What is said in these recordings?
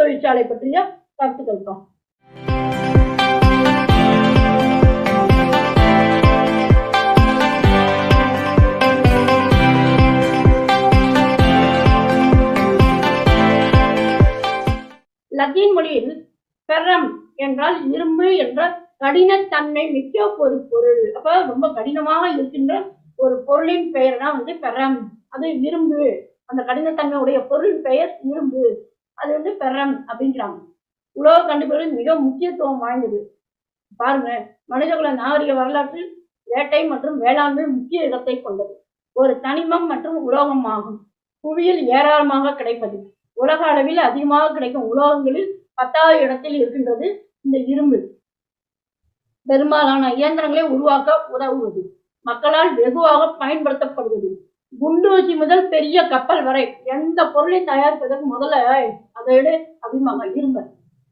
தொழிற்சாலை பற்றிய கருத்துக்கள் தான். லத்தீன் மொழியில் பெர்ரம் என்றால் இரும்பு என்ற கடினத்தன்மை மிக்க ஒரு பொருள். அப்ப ரொம்ப கடினமாக இருக்கின்ற ஒரு பொருளின் பெயர் தான் வந்து பெர்ரம் அது இரும்பு. அந்த கடினத்தன்மையுடைய பொருள் பெயர் இரும்பு. அது வந்து பெரம் அப்படிங்கிறாங்க. உலக கண்டுபிடிப்பு மிக முக்கியத்துவம் வாய்ந்தது. பாருங்க மனிதகுல நாகரிக வரலாற்றில் வேட்டை மற்றும் வேளாண்மை முக்கிய இடத்தை கொண்டது. ஒரு தனிமம் மற்றும் உலோகம் ஆகும். புவியில் ஏராளமாக கிடைப்பது. உலக அளவில் அதிகமாக கிடைக்கும் உலோகங்களில் பத்தாவது இடத்தில் இருக்கின்றது இந்த இரும்பு. பெரும்பாலான இயந்திரங்களை உருவாக்க உதவுவது. மக்களால் வெகுவாக பயன்படுத்தப்படுவது. குண்டூசி முதல் பெரிய கப்பல் வரை எந்த பொருளை தயாரிப்பதற்கு முதல்ல அதை எடு இரும்பு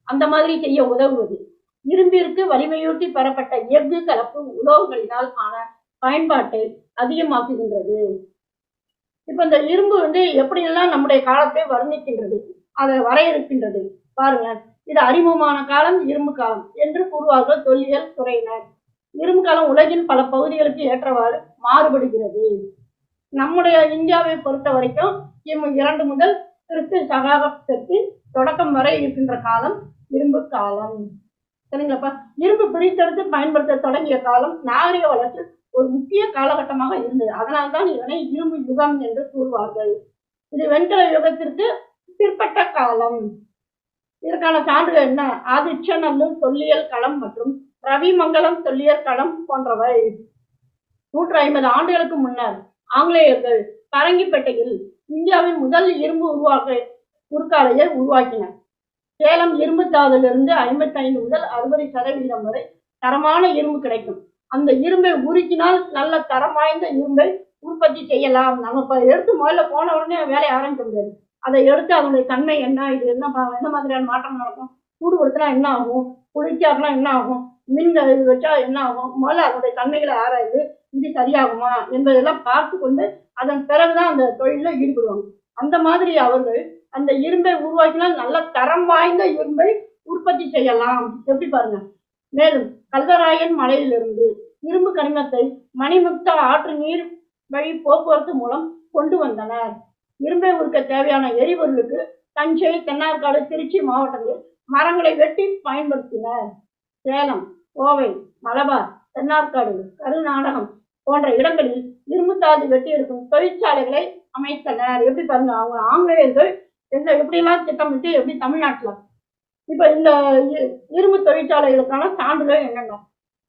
அந்த மாதிரி செய்ய உதவுவது. இரும்பிற்கு வலிமையூட்டி பெறப்பட்ட எஃகு கலப்பு உலோகங்களினால் ஆன பயன்பாட்டை அதிகமாக்குகின்றது. இப்ப இந்த இரும்பு வந்து எப்படியெல்லாம் நம்முடைய காலத்தை வர்ணிக்கின்றது அதை வரையறுக்கின்றது பாருங்க. இது அறிமுகமான காலம் இரும்பு காலம் என்று கூறுவார்கள் தொல்லியல் துறையினர். இரும்பு காலம் உலகின் பல பகுதிகளுக்கு ஏற்றவாறு மாறுபடுகிறது. நம்முடைய இந்தியாவை பொறுத்த வரைக்கும் கிமு இரண்டு முதல் கிறிஸ்து சகாப்தத்தின் தொடக்கம் வரை இருக்கின்ற காலம் இரும்பு காலம். சரிங்களாப்பா? இரும்பு பிரித்தெடுத்து பயன்படுத்த தொடங்கிய காலம் நாகரிக வளர்ச்சி ஒரு முக்கிய காலகட்டமாக இருந்தது. அதனால்தான் இதனை இரும்பு யுகம் என்று கூறுவார்கள். இது வெண்கல யுகத்திற்கு பிற்பட்ட காலம். இதற்கான சான்றுகள் என்ன? ஆதிச்சநல்லூர் தொல்லியல் களம் மற்றும் ரவிமங்கலம் தொல்லியல் களம் போன்றவை. நூற்று ஐம்பது ஆண்டுகளுக்கு முன்னர் ஆங்கிலேயர்கள் பரங்கிப்பேட்டையில் இந்தியாவின் முதல் இரும்பு உருவாக்க உருக்காலையை உருவாக்கினர். சேலம் இரும்பு தாதிலிருந்து ஐம்பத்தி ஐந்து முதல் அறுபது சதவீதம் வரை தரமான இரும்பு கிடைக்கும். அந்த இரும்பை உருக்கினால் நல்ல தரம் வாய்ந்த இரும்பை உற்பத்தி செய்யலாம். நம்ம இப்போ எடுத்து முதல்ல போன உடனே வேலையை ஆரம்பிக்க முடியாது. அதை எடுத்து அதனுடைய தன்மை என்ன இது என்ன என்ன மாதிரியான மாற்றம் நடக்கும்? சூடு கொடுத்தனா என்ன ஆகும்? குளிர்ச்சியாக்கலாம் என்ன ஆகும்? மின் இது வச்சா என்ன ஆகும் முதல்ல அதனுடைய தன்மைகளை ஆராய்ந்து இது சரியாகுமா என்பதெல்லாம் பார்த்து கொண்டு அதன் பிறகுதான் அந்த தொழிலில் ஈடுபடுவாங்க. அந்த மாதிரி அவர்கள் அந்த இரும்பை உருவாக்கினால் நல்ல தரம் வாய்ந்த இரும்பை உற்பத்தி செய்யலாம். எப்படி பாருங்க. மேலும் கல்வராயன் மலையிலிருந்து இரும்பு கனிமத்தை மணிமுக்தா ஆற்று நீர் வழி போக்குவரத்து மூலம் கொண்டு வந்தனர். இரும்பை உருக்க தேவையான எரிபொருளுக்கு தஞ்சை தென்னார்காடு திருச்சி மாவட்டங்களில் மரங்களை வெட்டி பயன்படுத்தினர். சேலம் கோவை மலபார் தென்னார்காடு கருநாடகம் போன்ற இடங்களில் இரும்புத்தாது வெட்டி எடுக்கும் தொழிற்சாலைகளை அமைத்தனர். எப்படி பாருங்க அவங்க ஆங்கிலேயர்கள் எந்த எப்படிலாம் திட்டமிட்டு எப்படி தமிழ்நாட்டில் இப்ப இந்த இரும்பு தொழிற்சாலைகளுக்கான சான்றுகள் என்னென்ன?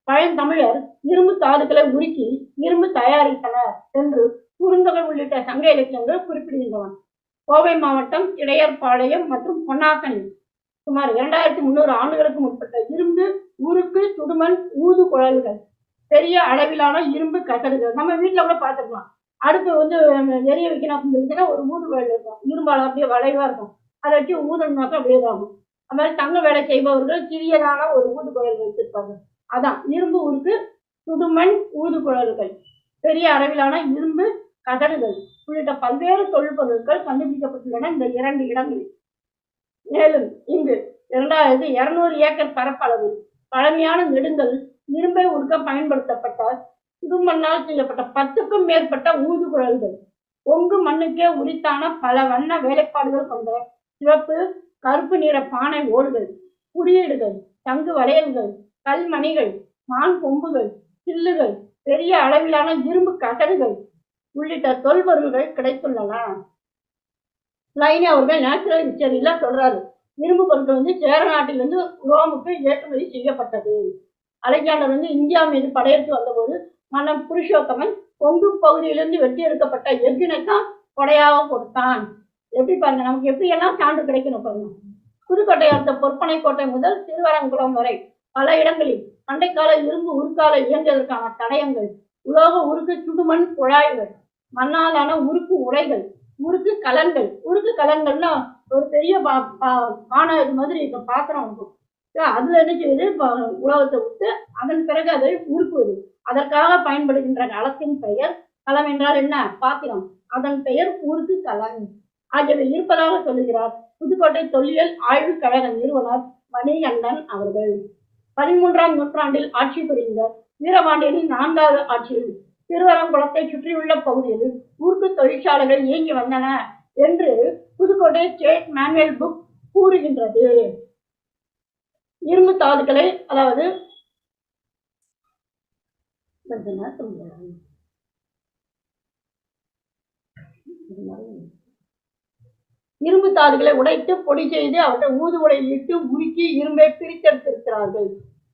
பழந்தமிழர் இரும்பு தாதுக்களை உருக்கி இரும்பு தயாரித்தனர் என்று குறுந்தொகை உள்ளிட்ட சங்க இலக்கியங்கள் குறிப்பிடுகின்றன. கோவை மாவட்டம் இடையர்பாளையம் மற்றும் பொன்னாக்கனி சுமார் இரண்டாயிரத்தி முந்நூறு ஆண்டுகளுக்கு முற்பட்ட இரும்பு உருக்கு சுடுமண் ஊது குழல்கள். பெரிய அளவிலான இரும்பு கசடுகள். நம்ம வீட்டில் கூட பார்த்துக்கலாம் அடுப்பு வந்து நம்ம எரிய வைக்கணும் அப்படின்னு சொல்லிச்சுன்னா ஒரு ஊது குழல் இருக்கும். இரும்பால் அப்படியே வளைவா இருக்கும். அதை வச்சு ஊதணுனாக்கா அப்படியே ஆகும் அது மாதிரி தங்க வேலை செய்பவர்கள் சிறியதான ஒரு ஊது குழல் வைத்திருப்பாங்க. அதான் இரும்பு உருக்கு சுடுமண் ஊது குழல்கள். பெரிய அளவிலான இரும்பு கதடுகள் உள்ளிட்ட பல்வேறு தொழில்பொருட்கள் கண்டுபிடிக்கப்பட்டுள்ளன இந்த இரண்டு இடங்களில். மேலும் இங்கு இரண்டாயிரத்தி இருநூறு ஏக்கர் பரப்பளவு பழமையான நெடுங்கல் இரும்பை உருக்க பயன்படுத்தப்பட்ட சுடுமண்ணால் செய்யப்பட்ட பத்துக்கும் மேற்பட்ட ஊதுகுழல்கள் ஒங்கு மண்ணுக்கே உரித்தான பல வண்ண வேலைப்பாடுகள் கொண்ட சிவப்பு கருப்பு நிற பானை ஓடுகள் குறியீடுகள் தங்கு வளையல்கள் கல்மணிகள் மான் கொம்புகள் சில்லுகள் பெரிய அளவிலான இரும்பு கசடுகள் உள்ளிட்ட தொல்பொருள்கள் கிடைத்துள்ளன. லைனே அவர்கள் நேச்சுரல் ஹிஸ்டரியில் சொல்கிறாரு இரும்பு பொருட்கள் வந்து சேர நாட்டிலிருந்து ரோமுக்கு ஏற்றுமதி செய்யப்பட்டது. அலெக்சாண்டர் வந்து இந்தியா மீது படையெடுத்து வந்தபோது மன்னன் புருஷோத்தமன் கொங்கு பகுதியிலிருந்து வெட்டி எடுக்கப்பட்ட எஃகினைத்தான் கொடையாக கொடுத்தான். எப்படி பாருங்க நமக்கு எப்படியெல்லாம் சான்று கிடைக்கணும் பாருங்க. புதுக்கோட்டை அடுத்த பொற்பனை கோட்டை முதல் திருவரங்குளம் வரை பல இடங்களில் பண்டைக்கால இரும்பு உருக்கால இயங்கியதற்கான தடயங்கள் உலோக உருக்கு சுடுமண் குழாய்கள் மண்ணாலான உருக்கு உடைகள் முறுக்கு கலன்கள். உருக்கு கலன்கள்னா ஒரு பெரிய பா- பா- பானை இது மாதிரி இப்போ பாத்திரம் இருக்கும் So, அதுல என்ன செய்வது உலகத்தை விட்டு அதன் பிறகு அதை உருக்குவது. அதற்காக பயன்படுகின்ற களத்தின் பெயர் களம் என்றால் என்ன? பாத்திரம். அதன் பெயர் உருக்கு கலன். ஆகியவை இருப்பதாக சொல்லுகிறார். புதுக்கோட்டை தொல்லியல் ஆய்வுக் கழக நிறுவனர் மணிகண்டன் அவர்கள். பதிமூன்றாம் நூற்றாண்டில் ஆட்சி புரிந்த வீரபாண்டியனின் நான்காவது ஆட்சியில் திருவரங்குளத்தை சுற்றியுள்ள பகுதியில் ஊருக்கு தொழிற்சாலைகள் இயங்கி வந்தன என்று புதுக்கோட்டை ஸ்டேட் மேனுவல் புக் கூறுகின்றது. இரும்பு தாதுக்களை அதாவது இரும்பு தாதுகளை உடைத்து பொடி செய்து அவற்றை ஊதுவலையில் இட்டு உருக்கி இரும்பை பிரித்தெடுத்திருக்கிறார்கள்.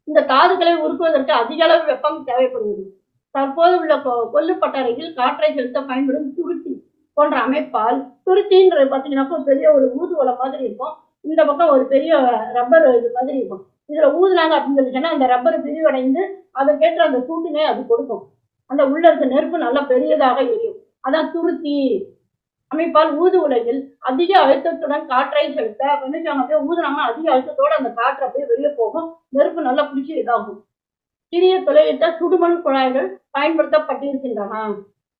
இந்த தாதுக்களை உருக்குவதற்கு அதிக அளவு வெப்பம் தேவைப்படுகிறது. தற்போது உள்ள கொல்லுப்பட்டறையில் காற்றை செலுத்த பயன்படும் துருத்தி போன்ற அமைப்பால் துருத்தின்றது பார்த்தீங்கன்னா பெரிய ஒரு ஊதுவலை மாதிரி இருக்கும். இந்த பக்கம் ஒரு பெரிய ரப்பர் இது மாதிரி இருக்கும். இதுல ஊதுனாங்க அப்படின்னு சொல்லிச்சுன்னா அந்த ரப்பர் பிரிவடைந்து அதற்கேற்ற அந்த சூட்டினை அது கொடுக்கும். அந்த உள்ள இருக்க நெருப்பு நல்லா பெரியதாக எரியும். அதான் துருத்தி. அமைப்பால் ஊது உலகில் அதிக அழுத்தத்துடன் காற்றை செலுத்த வெண்ணிச்சாங்க அப்படியே ஊதுனாங்க அதிக அழுத்தத்தோட அந்த காற்று அப்படியே வெளியே போகும். நெருப்பு நல்லா பிடிச்சி இதாகும். சிறிய துளையிட்ட சுடுமண் குழாய்கள் பயன்படுத்தப்பட்டிருக்கின்றன.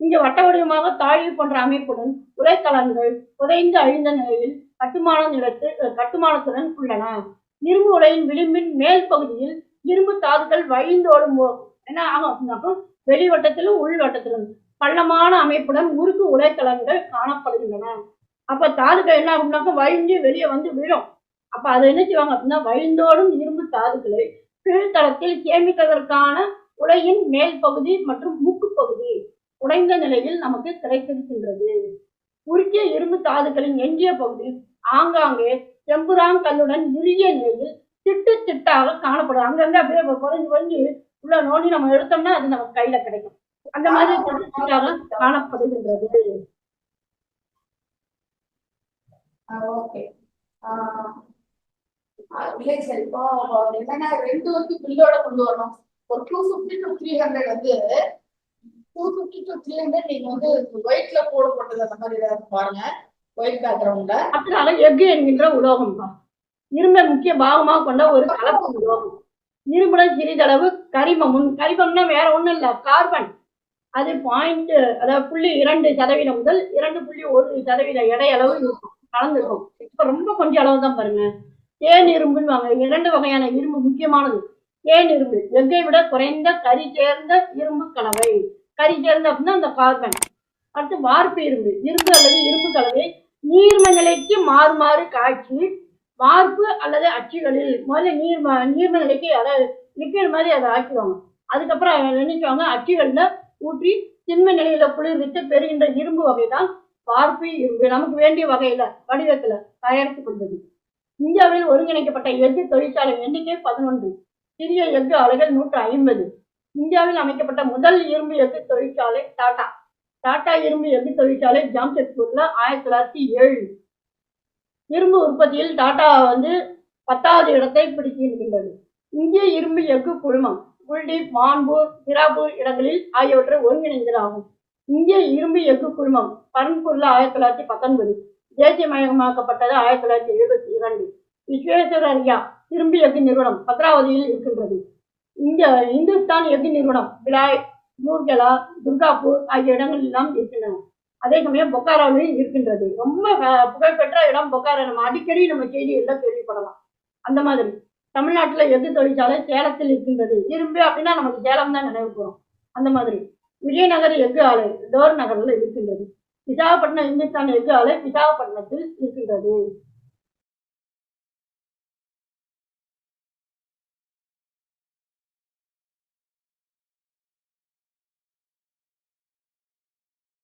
இங்கு வட்ட வடிவமாக தாழ்வு போன்ற அமைப்புடன் உலைக்கலன்கள் புதைந்து அழிந்த நிலையில் கட்டுமான நிலத்து கட்டுமானத்துடன் உள்ளன. இரும்பு உலையின் விளிம்பின் மேல் பகுதியில் இரும்பு தாதுக்கள் வழிந்தோடும் என்ன ஆகும் அப்படின்னாக்கா வெளிவட்டத்திலும் உள்வட்டத்திலும் பள்ளமான அமைப்புடன் உருக்கு உலைக்கலன்கள் காணப்படுகின்றன. அப்ப தாதுக்கள் என்ன அப்படின்னாக்கா வழிஞ்சு வெளியே வந்து விழும். அப்ப அதை என்ன செய்வாங்க அப்படின்னா வழிந்தோடும் இரும்பு தாதுக்களை கீழ்த்தளத்தில் சேமிப்பதற்கான உலையின் மேல் பகுதி மற்றும் மூக்கு பகுதி உடைந்த நிலையில் நமக்கு கிடைத்திருக்கின்றது. உருக்கிய இரும்பு தாதுக்களின் எஞ்சிய பகுதி ஆங்காங்கே செம்புராங்கல்லுடன் இறுகிய நிலையில் திட்டு திட்டாக காணப்படும். அங்கங்க அப்படியே குறைஞ்சு குறைஞ்சு உள்ள நோண்டி நம்ம எடுத்தோம்னா அது நமக்கு கையில கிடைக்கும். அந்த மாதிரி திட்டு திட்டாக காணப்படுகின்றது. ஓகே. இல்லை சார் இப்போ என்னன்னா ரெண்டு வந்து பில்லோட கொண்டு வரணும். ஒரு two fifty to three hundred வந்து two fifty to three hundred நீங்க வந்து ஒயிட்ல போடப்பட்டது அந்த மாதிரி ஏதாவது பாருங்க. ஒயிட் பேக்ரவுண்ட்ல அதனால எஃகு என்கின்ற உலோகம் தான் இரும்பை முக்கிய பாகமாக கொண்ட ஒரு கலப்பு உலோகம். இரும்புடன் சிறிதளவு கரிமமும் கரிமம்னா வேற ஒண்ணும் இல்ல கார்பன். அது பாயிண்ட் அதாவது புள்ளி இரண்டு சதவீதம் முதல் இரண்டு புள்ளி ஒரு சதவீத எடை அளவு இருக்கும் கலந்துருக்கும் ரொம்ப கொஞ்சம் அளவு தான் பாருங்க. தேன் இரும்புன்னு இரண்டு வகையான இரும்பு முக்கியமானது. தேன் இரும்பு எஃகை விட குறைந்த கரி சேர்ந்த இரும்பு கலவை. கரி சேர்ந்த அப்படின்னா அந்த கார்பன் அடுத்து வார்ப்பு இரும்பு இரும்பு அல்லது இரும்பு கலவை நீர்ம நிலைக்கு மாறுமாறு காய்ச்சி வார்ப்பு அல்லது அச்சுகளில் முதல்ல நீர்ம நீர்ம நிலைக்கு அதாவது லிக்விட் மாதிரி அதை ஆக்கிடுவாங்க. அதுக்கப்புறம் நினைச்சுவாங்க? அச்சுகளில் ஊற்றி திண்ம நிலையில குளிர்வித்து பெறுகின்ற இரும்பு வகை தான் வார்ப்பு இரும்பு. நமக்கு வேண்டிய வகையில வடிவத்துல தயாரித்துக் கொண்டது இந்தியாவில் ஒருங்கிணைக்கப்பட்ட எஃகு தொழிற்சாலை எண்ணிக்கை பதினொன்று. சிறிய எஃகு ஆலைகள் நூற்று ஐம்பது. இந்தியாவில் அமைக்கப்பட்ட முதல் இரும்பு எஃகு தொழிற்சாலை டாடா. டாடா இரும்பு எஃகு தொழிற்சாலை ஜாம்ஷெட்பூர்ல ஆயிரத்தி தொள்ளாயிரத்தி ஏழு. இரும்பு உற்பத்தியில் டாடா வந்து பத்தாவது இடத்தை பிடித்திருக்கின்றது. இந்திய இரும்பு எஃகு குழுமம் குல்டீப் மான்பூர் ஹிராபூர் இடங்களில் ஆகியவற்றை ஒருங்கிணைந்ததாகும். இந்திய இரும்பு எஃகு குழுமம் பரன்பூர்ல ஆயிரத்தி தொள்ளாயிரத்தி பத்தொன்பது. தேசியமயமாக்கப்பட்டது ஆயிரத்தி தொள்ளாயிரத்தி எழுபத்தி இரண்டு. விஸ்வேஸ்வரய்யா திரும்பி எஃகு நிறுவனம் பத்ராவதியில் இருக்கின்றது. இந்த இந்துஸ்தான் எஃகு நிறுவனம் பிலாய் நூர்கலா துர்காப்பூர் ஆகிய இடங்கள் எல்லாம் இருக்கின்றன. அதே சமயம் பொக்காரோவில் இருக்கின்றது. ரொம்ப புகழ்பெற்ற இடம் பொக்காரா. நம்ம அடிக்கடி நம்ம செய்திகளில் கேள்விப்படலாம். அந்த மாதிரி தமிழ்நாட்டில் எஃகு தொழிற்சாலை சேலத்தில் இருக்கின்றது. இரும்பு அப்படின்னா நமக்கு சேலம் தான் நினைவு போகிறோம் அந்த மாதிரி விஜயநகர் எஃகு ஆலை டோர் நகரில் இருக்கின்றது. விசாகப்பட்டினம் இந்துஸ்தான் எஃகு ஆலை விசாகப்பட்டினத்தில் இருக்கின்றது.